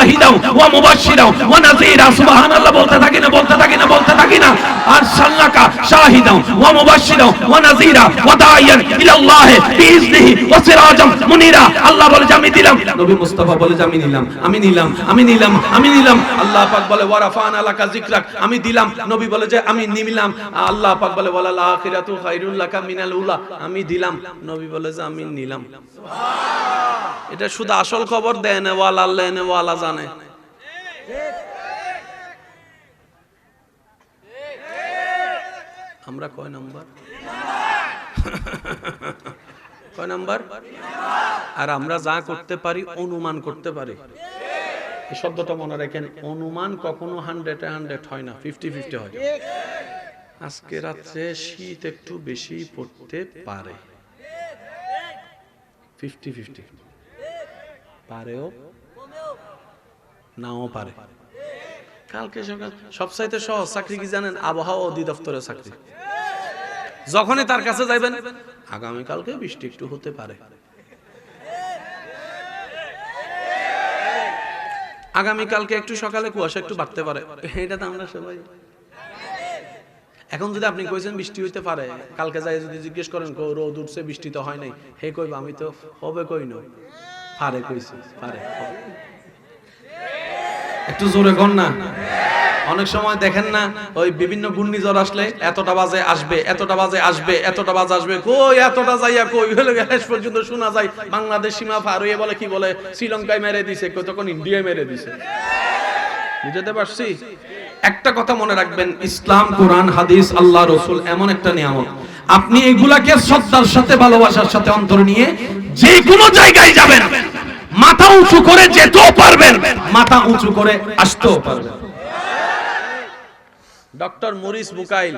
শাহিদাও ওয়া মুবাশশিরাও ওয়া নাযীরা সুবহানাল্লাহ, বলতে থাকি না, বলতে থাকি না, বলতে থাকি না। আরসালনাকা শাহিদাও ওয়া মুবাশশিরাও ওয়া নাযীরা ওয়া দাইয়ান ইলাল্লাহ বিইজনিহি ওয়া সিরাজাম আল্লাহ বলে দিলাম। নবী মুস্তাফা বলে নিলাম, আমি নিলাম আমি নিলাম আমি নিলাম। আল্লাহ পাক বলে ওয়ারাফান আলাকা যিকরাক, আমি দিলাম। নবী বলে যে, আমি নিলাম। আল্লাহ পাক বলে আখিরাতু লাকা মিনাল উলা। আমি দিলাম। নবী বলে যে, আমি নিলাম। এটা শুধু আসল খবর দেয় না, ওয়ালা আল্লাহ, ওয়ালা জানে। আমরা কয় নাম্বার? কয় নাম্বার? আর আমরা যা করতে পারি, অনুমান করতে পারি। এই শব্দটা মনে রাখেন, অনুমান কখনো হান্ড্রেড হান্ড্রেড হয় না ফিফটি ফিফটি হয়। আজকে রাত্রে শীত একটু বেশি পড়তে পারে। ফিফটি ফিফটি পারেও নাও পারে। কালকে সকাল সবসাইতে সহজ চাকরি কি জানেন? আবহাওয়া অধিদপ্তরের চাকরি। যখনই তার কাছে যাইবেন আগামী কালকে বৃষ্টি একটু হতে পারে। আগামী কালকে একটু সকালে কুয়াশা একটু বাড়তে পারে। এটা তো আমরা সবাই। এখন যদি আপনি কইছেন বৃষ্টি হইতে পারে কালকে যাই যদি জিজ্ঞেস করেন রোদ উঠছে বৃষ্টি তো হয় নাই? হে কইব আমি তো হবে কই না? পারে কইছি পারে। একটু জোরে কর না? অনেক সময় দেখেন না, ওই বিভিন্ন ঘূর্ণিঝড় আসলে এতটা বাজে আসবে, এতটা বাজে আসবে, এতটা বাজে আসবে, কই এতটা যাইয়া কই? হলে শেষ পর্যন্ত শোনা যায়, বাংলাদেশ সীমা পার হয়ে বলে, কি বলে? শ্রীলঙ্কায় মেরে দিছে, কই তখন ইন্ডিয়ায় মেরে দিছে। বুঝতে পারছি? একটা কথা মনে রাখবেন, ইসলাম, কোরআন, হাদিস, আল্লাহ, রসুল, এমন একটা নিয়ামত। আপনি এগুলাকে শ্রদ্ধার সাথে, ভালোবাসার সাথে অন্তর নিয়ে যে কোনো জায়গায় যাবেন। মাথা উঁচু করে যেতেও পারবেন। মাথা উঁচু করে আসতেও পারবেন। ডক্টর মরিস বুকাইল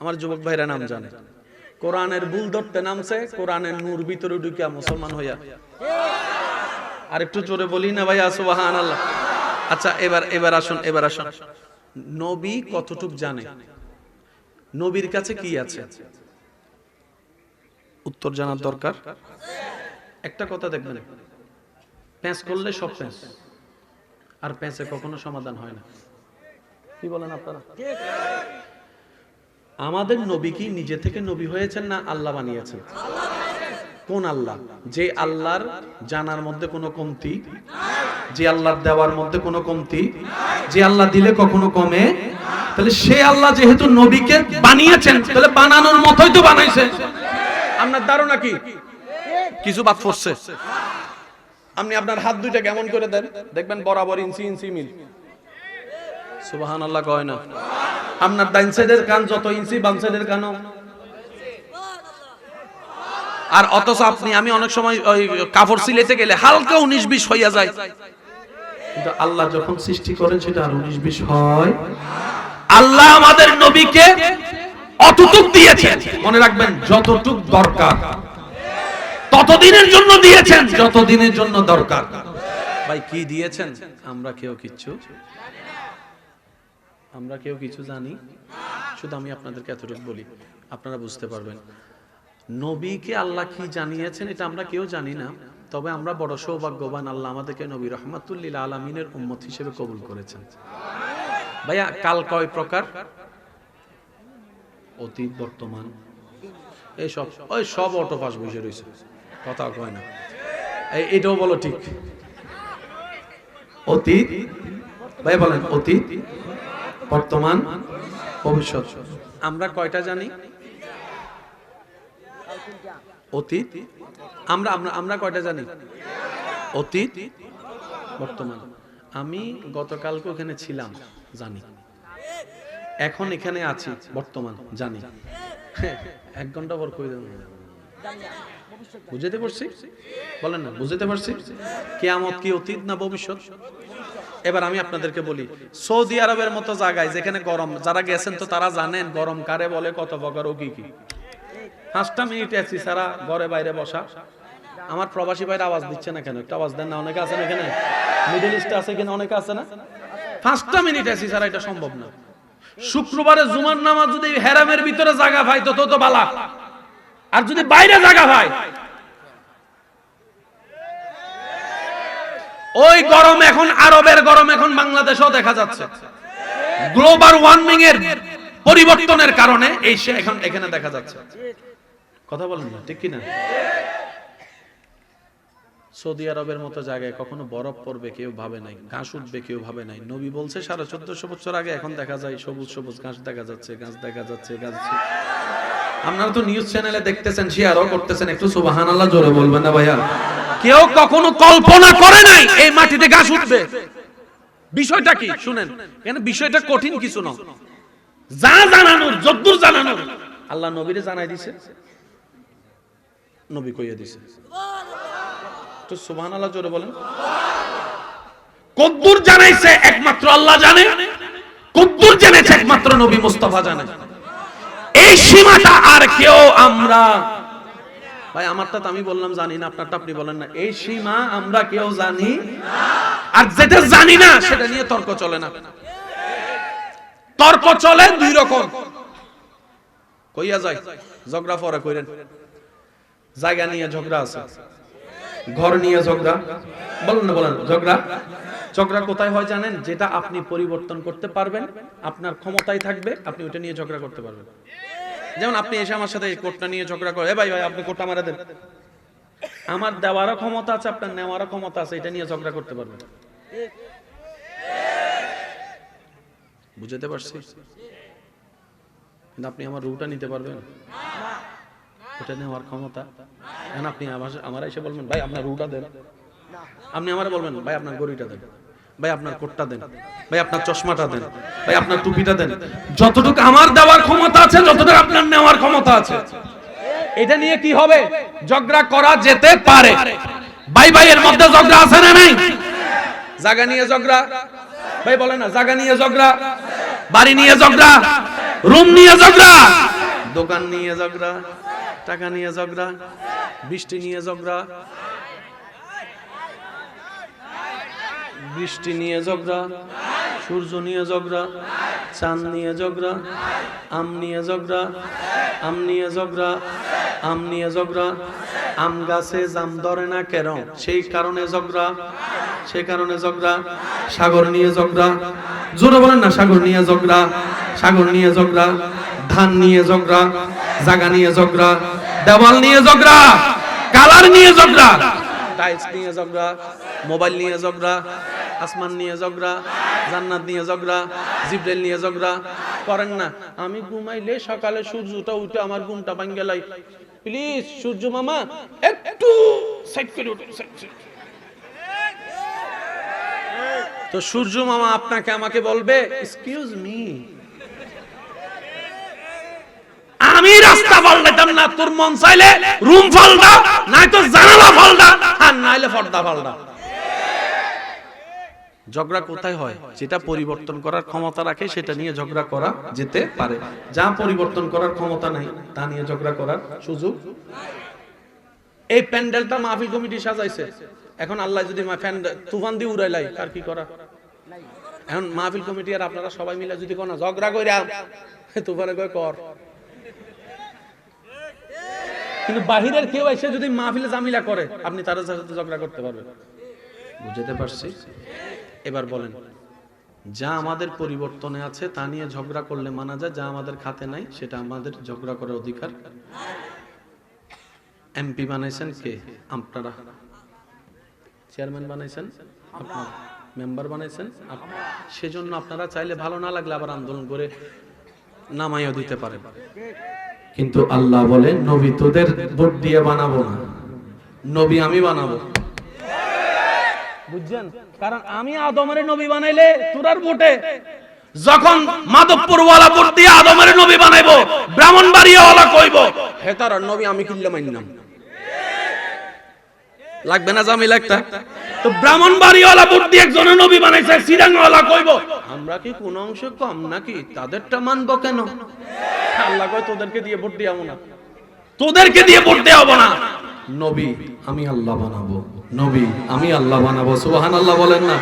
আমার যুবক ভাইরা নাম জানে। কোরআনের ভুল ধরতে নামছে কোরআনের নূর ভিতরে ঢুকিয়া মুসলমান হইয়া। আর একটু জোরে বলি না ভাইয়া সুবাহান আল্লাহ আচ্ছা এবার এবার আসুন এবার আসুন। নবী কতটুক জানে? নবীর কাছে কি আছে? উত্তর জানার দরকার? একটা কথা দেখবেন। প্যাঁচ করলে সব প্যাঁচ। আর প্যাঁচে কখনো সমাধান হয় না। কি বলেন আপনারা? আমাদের নবী কি নিজে থেকে নবী হয়েছেন না আল্লাহ বানিয়েছেন? কোন আল্লাহ? যে আল্লাহর জানার মধ্যে কোনো কমতি? যে আল্লাহর দেওয়ার মধ্যে কোনো কমতি? যে আল্লাহ দিলে কখনো কমে? তাহলে সে আল্লাহ যেহেতু নবীকে বানিয়েছেন তাহলে বানানোর মতোই তো বানাইছে। আপনার ধারণা কি? কিছু বাদ পড়ছে। আপনি আপনার হাত দুইটা কেমন করে দেন। দেখবেন বরাবর ইঞ্চি ইঞ্চি মিল। সুবাহান আল্লাহ কয় না? আপনার ডাইন সাইডের কান যত ইঞ্চি, বাম সাইডের কানও। আর অথচ আপনি, আমি অনেক সময় ওই কাপড় সিলেতে গেলে হালকা উনিশ বিশ হইয়া যায়। কিন্তু আল্লাহ যখন সৃষ্টি করেন, সেটা আর উনিশ বিশ হয়। আল্লাহ আমাদের নবীকে অতটুক দিয়েছেন। মনে রাখবেন, যতটুক দরকার। ততদিনের জন্য দিয়েছেন। যতদিনের জন্য দরকার। ভাই, কি দিয়েছেন? আমরা কেউ কিচ্ছু আমরা কেউ কিছু জানি। শুধু আমি আপনাদেরকে এতটুকু বলি, আপনারা বুঝতে পারবেন। নবীকে আল্লাহ কি জানিয়েছেন, এটা আমরা কেউ জানি না। তবে আমরা বড় সৌভাগ্যবান আল্লাহ আমাদেরকে নবী রহমাতুল্লিল আলমিনের উম্মত হিসেবে কবুল করেছেন। ভাইয়া, কাল কয় প্রকার? অতীত, বর্তমান। এইসব ওই সব অটো পাস বসে রয়েছে কথা কয় না। এই এটাও বলো ঠিক। অতীত ভাই বলেন অতীত বর্তমান ভবিষ্যৎ। আমরা কয়টা জানি? অতীত আমরা আমরা আমরা কয়টা জানি? অতীত বর্তমান। আমি গতকালকে ওখানে ছিলাম জানি। এখন এখানে আছি বর্তমান জানি। এক ঘণ্টা পর কই বুঝতে পারছি? বলেন না বুঝতে পারছি? কেয়ামত কি অতীত না ভবিষ্যৎ? এবার আমি আপনাদেরকে বলি, সৌদি আরবের মতো জায়গায় যেখানে গরম, যারা গেছেন তো তারা জানেন গরম কারে বলে, কত প্রকার ও কি? কি পাঁচটা মিনিট আছি সারা ঘরে বাইরে বসা। আমার প্রবাসী ভাইরা আওয়াজ দিচ্ছে না কেন? একটা আওয়াজ দেন না, অনেকে আছে না এখানে? মিডল ইস্টে আছে কিনা, অনেকে আছে না? পাঁচটা মিনিট আছি সারা এটা সম্ভব না। শুক্রবারে জুমার নামাজ যদি হেরামের ভিতরে জায়গা পাই তো তো তো বালা। আর যদি বাইরে জায়গা পাই ওই গরম এখন আরবের গরম এখন বাংলাদেশেও দেখা যাচ্ছে। গ্লোবাল ওয়ার্মিং এর পরিবর্তনের কারণে এই এখন এখানে দেখা যাচ্ছে। কথা বলেন না, ঠিক কিনা? সৌদি আরবের মতো জায়গায় কখনো বরফ পড়বে কেউ ভাবে নাই, ঘাস উঠবে কেউ ভাবে নাই। নবী বলছে, সাড়ে চোদ্দশো বছর আগে এখন দেখা যায় সবুজ সবুজ ঘাস দেখা যাচ্ছে, গাছ দেখা যাচ্ছে, গাছ আপনারা তো নিউজ চ্যানেলে দেখতেছেন শেয়ারও করতেছেন, একটু সুবাহান আল্লাহ জোরে বলবেন না ভাইয়া? কেউ কখনো কল্পনা করে নাই এই মাটিতে ঘাস উঠবে। বিষয়টা কি? শুনেন এখানে বিষয়টা কঠিন কিছু না যা জানানোর যদ্দুর জানানোর আল্লাহ নবীরে জানাই দিছে। নবী কইয়া দিছে। তো সুবহান আল্লাহ জোরে বলেন। কদ্দুর জানাইছে, একমাত্র আল্লাহ জানে। কদ্দুর জেনেছে, একমাত্র নবী মুস্তাফা জানে। এই সীমাটা আর কেউ আমরা ভাই আমারটা তো আমি বললাম জানি না আপনারটা আপনি বলেন না। এই সীমা আমরা কেউ জানি আর যেটা জানি না সেটা নিয়ে তর্ক চলে না। তর্ক চলে দুই রকম। কইয়া যায় ঝগড়া ফরা কইরেন। জায়গা নিয়ে ঝগড়া আছে। ঘর নিয়ে ঝগড়া। বলেন না বলেন ঝগড়া? ঝগড়া কোথায় হয় জানেন? যেটা আপনি পরিবর্তন করতে পারবেন আপনার ক্ষমতায় থাকবে আপনি ওটা নিয়ে ঝগড়া করতে পারবেন। যেমন আপনি এসে আমার সাথে কোটটা নিয়ে ঝগড়া করে "এ ভাই ভাই, আপনি কোটটা মারা দেন। আমার দেওয়ারও ক্ষমতা আছে, আপনার নেওয়ারও ক্ষমতা আছে, এটা নিয়ে ঝগড়া করতে পারবেন। বুঝতে পারছি? কিন্তু আপনি আমার রুটা নিতে পারবেন? ওটা নেওয়ার ক্ষমতা? এখন আপনি আমার আমার এসে বলবেন, ভাই, আপনার রুটা দেন। আপনি আমার বলবেন, ভাই, আপনার গড়িটা দেন। ভাই, আপনার কোটটা দেন। ভাই, আপনার চশমাটা দেন। ভাই, আপনার টুপিটা দেন। যতটুকু আমার দেওয়ার ক্ষমতা আছে, যতটুকু আপনার নেওয়ার ক্ষমতা আছে। এটা নিয়ে কি হবে? ঝগড়া করা যেতে পারে। ভাই ভাইয়ের মধ্যে ঝগড়া আছে না নাই? জায়গা নিয়ে ঝগড়া। ভাই, বলে না জায়গা নিয়ে ঝগড়া। বাড়ি নিয়ে ঝগড়া। রুম নিয়ে ঝগড়া। দোকান নিয়ে ঝগড়া। টাকা নিয়ে ঝগড়া। বৃষ্টি নিয়ে ঝগড়া। বৃষ্টি নিয়ে ঝগড়া সূর্য নিয়ে ঝগড়া চাঁদ নিয়ে ঝগড়া আম নিয়ে ঝগড়া আম নিয়ে ঝগড়া আম নিয়ে ঝগড়া আম গাছে জাম ধরে না কেন সেই কারণে ঝগড়া সেই কারণে ঝগড়া সাগর নিয়ে ঝগড়া জোরে বলেন না সাগর নিয়ে ঝগড়া সাগর নিয়ে ঝগড়া ধান নিয়ে ঝগড়া জাগা নিয়ে ঝগড়া দেওয়াল নিয়ে ঝগড়া কালার নিয়ে ঝগড়া টাইলস নিয়ে ঝগড়া মোবাইল নিয়ে ঝগড়া আসমান নিয়ে ঝগড়া, জান্নাত নিয়ে ঝগড়া জিব্রাইল নিয়ে ঝগড়া। করেন না। আমি ঘুমাইলে সকালে সূর্যটা উঠে আমার ঘুমটা ভাঙ্গে লাই। প্লিজ সূর্য মামা, একটু সাইড করে উঠে তো সূর্য মামা আপনাকে আমাকে বলবে এক্সকিউজ মি আমি রাস্তা পাল্টাইতাম না, তোর মন চাইলে রুম ফালদা নাই তো জানালা ফালদা আর নাইলে পর্দা ফালদা ঝগড়া কোথায় হয়? যেটা পরিবর্তন করার ক্ষমতা রাখে, সেটা নিয়ে ঝগড়া করা যেতে পারে। যা পরিবর্তন করার ক্ষমতা নাই, তা নিয়ে ঝগড়া করার সুযোগ এই প্যান্ডেলটা মাহফিল কমিটি সাজাইছে। এখন আল্লাহ যদি তুফান দিয়ে উড়াইলাই, তার কি করা? এখন মাহফিল কমিটি আর আপনারা সবাই মিলে যদি কোনো ঝগড়া কইরা তুফানে কয়, কর। কিন্তু বাহিরের কেউ এসে যদি মাহফিলে জামিলা করে, আপনি তার সাথে ঝগড়া করতে পারবেন। বুঝতে পারছি? এবার বলেন, যা আমাদের পরিবর্তনে আছে তা নিয়ে ঝগড়া করলে মানা যায়, যা আমাদের খাতে নাই সেটা আমাদের ঝগড়া করার অধিকার। এমপি বানাইছেন কে? আপনারা। চেয়ারম্যান বানাইছেন? আপনারা। মেম্বার বানাইছেন? সেজন্য আপনারা চাইলে ভালো না লাগলে আবার আন্দোলন করে নামাইও দিতে পারেন। কিন্তু আল্লাহ বলে, নবী তোদের ভোট দিয়ে বানাবো না। নবী আমি বানাবো। বুঝছেন? কারণ আমি আদমের নবী বানাইলে তোরার ভোটে যখন মাধবপুর ওয়ালা ভোট দিয়ে আদমের নবী বানাইবো ব্রাহ্মণ বাড়িয়ে ওয়ালা কইব, হে তার নবী, আমি কিনলে মাইনাম লাগবে না জামিল একটা? তো ব্রাহ্মণ বাড়িওয়ালা দিয়ে একজনের নবী বানাইছে, সিরাংওয়ালা কইব, আমরা কি কোন অংশ কম নাকি? তাদেরটা মানবো কেন? আল্লাহ কয়, তোদেরকে দিয়ে ভোট দিয়াবো না। তোদেরকে দিয়ে ভোট দেওয়াবো না। নবী আমি আল্লাহ বানাবো। নবী আমি আল্লাহ বানাবো। সুবহান আল্লাহ বলেন না।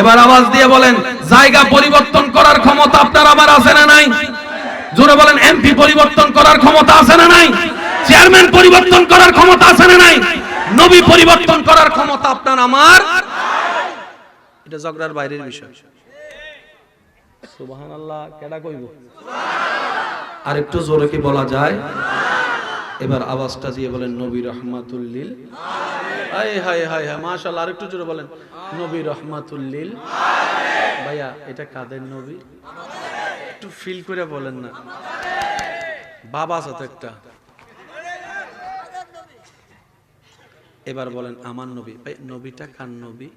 এবার আওয়াজ দিয়ে বলেন, জায়গা পরিবর্তন করার ক্ষমতা আপনার আমার আছে না নাই? জোরে বলেন এমপি পরিবর্তন করার ক্ষমতা আছে না নাই? চেয়ারম্যান পরিবর্তন করার ক্ষমতা আছে না নাই? নবী পরিবর্তন করার ক্ষমতা আপনার আমার এটা ঝগড়ার বাইরের বিষয়। সুবাহান আল্লাহ কেডা কইব? আর একটু জোরে কি বলা যায়? এবার আওয়াজটা দিয়ে বলেন, নবী রহমাতুল্লিল হাই হায় হাই হাই মাশাআল্লাহ, আরেকটু জোরে বলেন, নবী রহমাতুল্লিল ভাইয়া, এটা কাদের নবী? একটু ফিল করে বলেন না। বাবা তো একটা। এবার বলেন, আমার নবী ভাই, নবীটা কার নবী?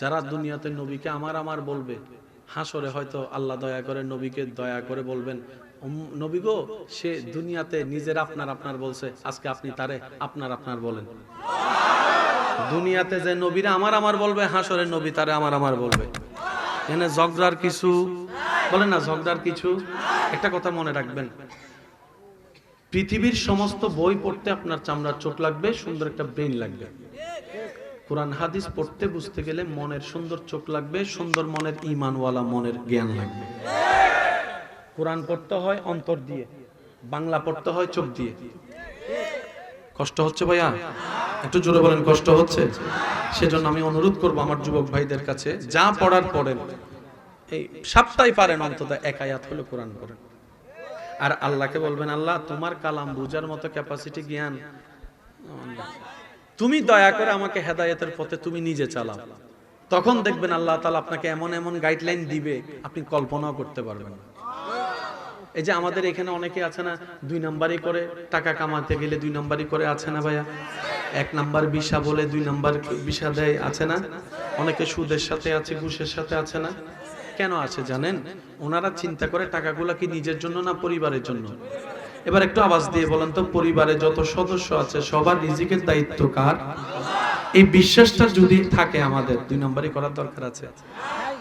যারা দুনিয়াতে নবীকে আমার আমার বলবে, হাসরে হয়তো আল্লাহ দয়া করে নবীকে দয়া করে বলবেন নবী গো, সে দুনিয়াতে নিজের আপনার আপনার বলছে, আজকে আপনি তারে আপনার আপনার বলেন। দুনিয়াতে যে নবীরা আমার আমার বলবে হাসরে নবী তারে আমার আমার বলবে। এখানে ঝগড়ার কিছু, বলেন না ঝগড়ার কিছু? একটা কথা মনে রাখবেন। পৃথিবীর সমস্ত বই পড়তে আপনার চামড়ার চোখ লাগবে, সুন্দর একটা ব্রেন লাগবে। কোরআন, হাদিস পড়তে বুঝতে গেলে মনের সুন্দর চোখ লাগবে, সুন্দর মনের ইমানওয়ালা মনের জ্ঞান লাগবে। কোরআন পড়তে হয় অন্তর দিয়ে, বাংলা পড়তে হয় চোখ দিয়ে। কষ্ট হচ্ছে ভাইয়া? একটু জোরে বলেন, কষ্ট হচ্ছে? সেজন্য আমি অনুরোধ করব আমার যুবক ভাইদের কাছে, যা পড়ার পড়েন। এই সপ্তাহে পারেন অন্তত এক আয়াত হলে কোরআন পড়েন। আর আল্লাহকে বলবেন, আল্লাহ, তোমার কালাম বুঝার মতো ক্যাপাসিটি জ্ঞান তুমি দয়া করে আমাকে হেদায়েতের পথে তুমি নিজে চালাও। তখন দেখবেন আল্লাহ তাআলা আপনাকে এমন এমন গাইডলাইন দিবে, আপনি কল্পনাও করতে পারবেন না। এই যে আমাদের এখানে অনেকে আছে না, দুই নাম্বারই করে, টাকা কামাতে গেলে দুই নাম্বারই করে আছে না ভাইয়া? এক নাম্বার বিশা বলে দুই নাম্বার বিশা দেয় আছে না? অনেকে সুদের সাথে আছে, ঘুষের সাথে আছে না? কেন আছে জানেন? ওনারা চিন্তা করে টাকাগুলা কি নিজের জন্য না পরিবারের জন্য? এবার একটু আওয়াজ দিয়ে বলেন তো, পরিবারে যত সদস্য আছে, সবার রিজিকের দায়িত্ব কার? এই বিশ্বাসটা যদি থাকে আমাদের, দুই নম্বরই করার দরকার আছে।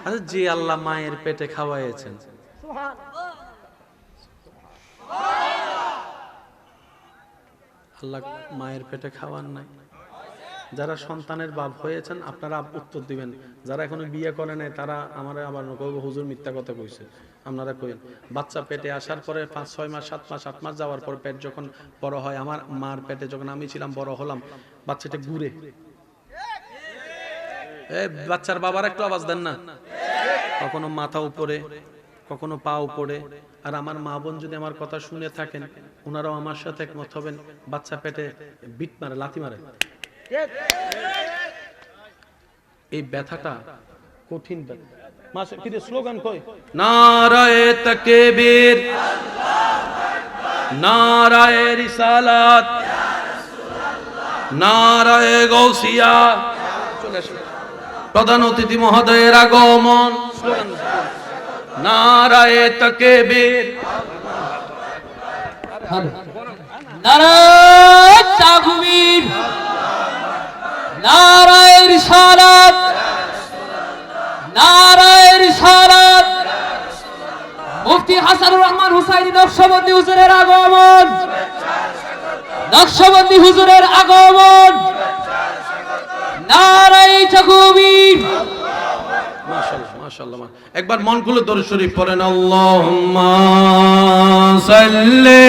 আচ্ছা যে আল্লাহ মায়ের পেটে খাওয়াইছেন আল্লাহ মায়ের পেটে খাওয়ার নাই। যারা সন্তানের বাপ হয়েছেন, আপনারা উত্তর দিবেন। যারা এখনও বিয়ে করে নাই, তারা আমার আবার হুজুর মিথ্যা কথা কইছে। আপনারা কইন বাচ্চা পেটে আসার পরে পাঁচ, ছয় মাস, সাত মাস, আট মাস যাওয়ার পর পেট যখন বড় হয়, আমার মার পেটে যখন আমি ছিলাম, বড় হলাম, বাচ্চাটা ঘুরে। বাচ্চার বাবার একটু আওয়াজ দেন না? কখনো মাথা উপরে কখনো পা উপরে আর আমার মা বোন যদি আমার কথা শুনে থাকেন ওনারাও আমার সাথে একমত হবেন বাচ্চা পেটে বিট মারে লাথি মারে। এই ব্যথাটা কঠিন ব্যথা। মাসে কি স্লোগান কই নারায়ে তাকবীর নারায়ে রিসালাত নারায়ে গৌসিয়া প্রধান অতিথি মহোদয়ের আগমন। স্লোগান নারায়ে তাকবীর নারায় তাকবীর নারায় রিসালাত নারায় রিসালাত মুফতি হাসানুর রহমান হুসাইনি নকশবন্দি হুজুরের আগমন। নকশবন্দি হুজুরের আগমন। নারায় তাকবীর মাশাআল্লাহ। মাশাআল্লাহ একবার মন খুলে দরুদ শরীফ পড়েন আল্লাহুম্মা সাল্লি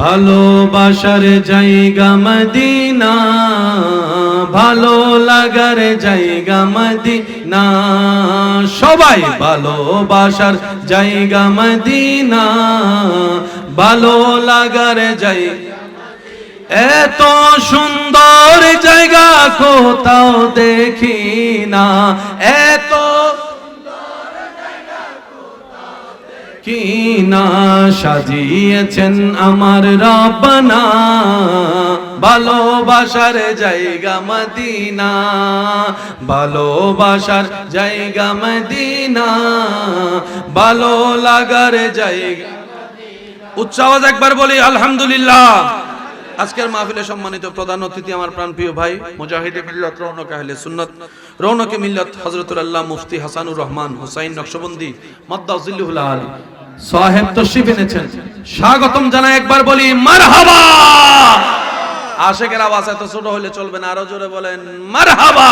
ভালোবাসার জায়গা মদিনা। ভালো লাগার জায়গা মদিনা। সবাই ভালোবাসার জায়গা মদিনা। ভালো লাগার জায়গা এত সুন্দর জায়গা কোথাও দেখি না। এত কি না সাজিয়েছেন আমার রব্বানা। ভালোবাসার জায়গা মদিনা। ভালোবাসার জায়গা মদিনা। ভালো লাগার জায়গা উচ্চ আওয়াজ একবার বলি, আলহামদুলিল্লাহ। আজকের মাহফিলে সম্মানিত প্রধান অতিথি আমার প্রাণপ্রিয় ভাই, মুজাহিদে মিল্লাত রৌনক আহলে সুন্নাত। রৌনকে মিল্লাত হযরতুল আল্লাহ মুফতি হাসানুর রহমান হুসাইন নকশবন্দি মাদ্দাজিল্লুহুল আলী। সাহেব তশরিফ এনেছেন। স্বাগতম জানাই একবার বলি, মারহাবা! আশেকের আওয়াজ এত ছোট হলে চলবে না, আরও জোরে বলেন, মারহাবা!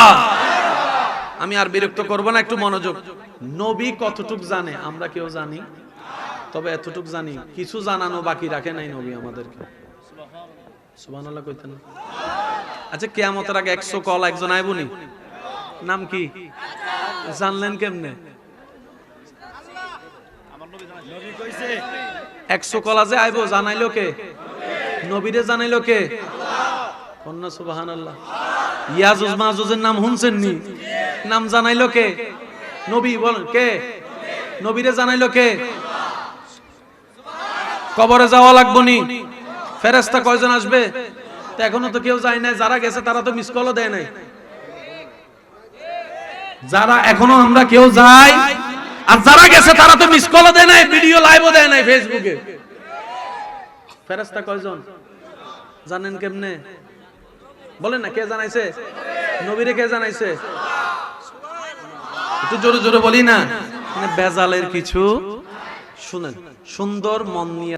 আমি আর বিরক্ত করব না, একটু মনোযোগ। নবী কতটুক জানে, আমরা কেউ জানি? তবে এতটুক জানি, কিছু জানানো বাকি রাখে নাই নবী আমাদেরকে। সুবহানাল্লাহ কইতেন? আচ্ছা কেয়ামতের আগে একশো কল একজন আইবনি নাম কি? জানলেন কেমনে? একশো কলা যে আইবো, জানাইলো কে? নবীরে জানাইলো কে? কন্যা সুবাহান আল্লাহ ইয়াজুজ নাম নাম জানাইলো কে? নবী কে? নবীরে জানাইলো কে? কবরে যাওয়া লাগবো নি? ফেরেস্তা কয়জন আসবে? তো এখনও তো কেউ যায় নাই, যারা গেছে তারা তো মিস কলও দেয় নাই। যারা এখনও আমরা কেউ যাই আর যারা গেছে, তারা তো মিস কলও দেয় নাই ভিডিও লাইভও দেয় নাই ফেসবুকে ফেরেস্তা কয়জন? জানেন কেমনে? বলেন না, কে জানাইছে? নবীরে কে জানাইছে? একটু জোরে জোরে বলি না। মানে বেজালের কিছু শুনেন, সুন্দর মন নিয়ে